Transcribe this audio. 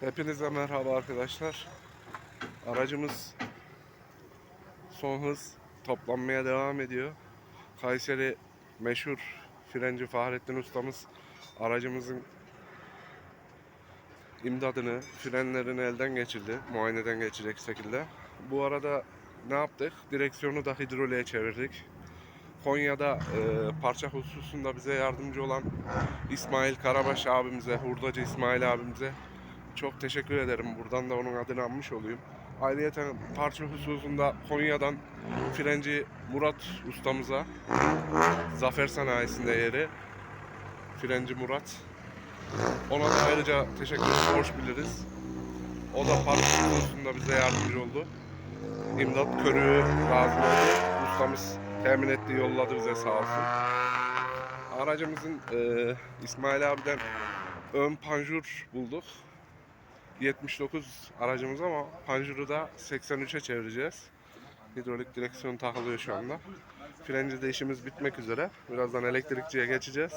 Hepinize merhaba arkadaşlar. Aracımız son hız toplanmaya devam ediyor. Kayseri meşhur frenci Fahrettin ustamız aracımızın imdadını, frenlerini elden geçirdi. Muayeneden geçecek şekilde. Bu arada ne yaptık? Direksiyonu da hidroliğe çevirdik. Konya'da e, parça hususunda bize yardımcı olan İsmail Karabaş abimize, hurdacı İsmail abimize çok teşekkür ederim. Buradan da onun adını anmış olayım. Ayrıca parça hususunda Konya'dan frenci Murat ustamıza Zafer Sanayisi'nde yeri frenci Murat. Ona da ayrıca teşekkür borç biliriz. O da parça hususunda bize yardımcı oldu. İmdat körüğü lazım oldu. Ustamız temin etti, yolladı bize sağ olsun. Aracımızın eee İsmail abiden ön panjur bulduk. 79 aracımız ama panjuru da 83'e çevireceğiz. Hidrolik direksiyon takılıyor şu anda. Frenci de işimiz bitmek üzere. Birazdan elektrikçiye geçeceğiz.